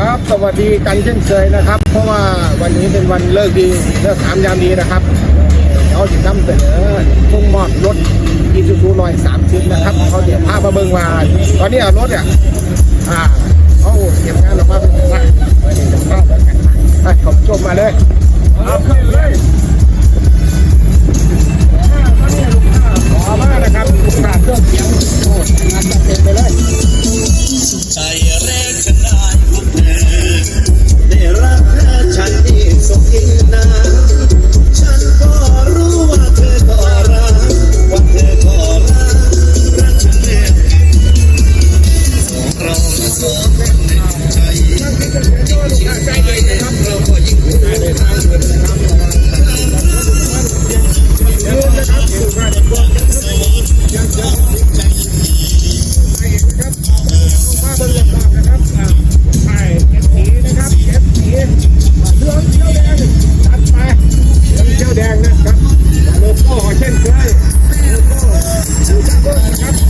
ครับ สวัสดีกันเช่นเคยนะครับ เพราะว่าวันนี้เป็นวันเลิกดีเลิกสามยามดีนะครับเขาจะนำเสนอพุ่งมอดรถอีซูซูลอยสามชิ้นนะครับเขาเดี๋ยวพามาเบิ้งมาตอนนี้รถเนี่ยอ่าเขาเก็บงานออกมาเป็นไงนะขอบชมมาเลยครับเลย ครับ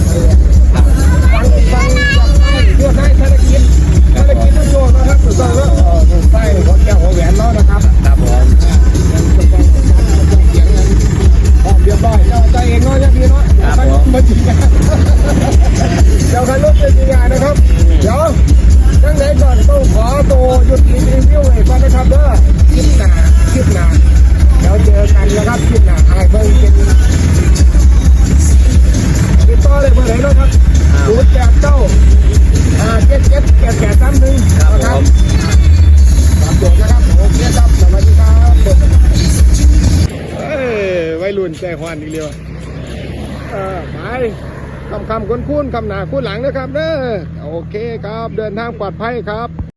รุ่นใจหวานอีกเดียวไปคำคำคุ้นคุ้นคำหนาคุ้นหลังนะครับเนอะโอเคครับ เดินทางปลอดภัยครับ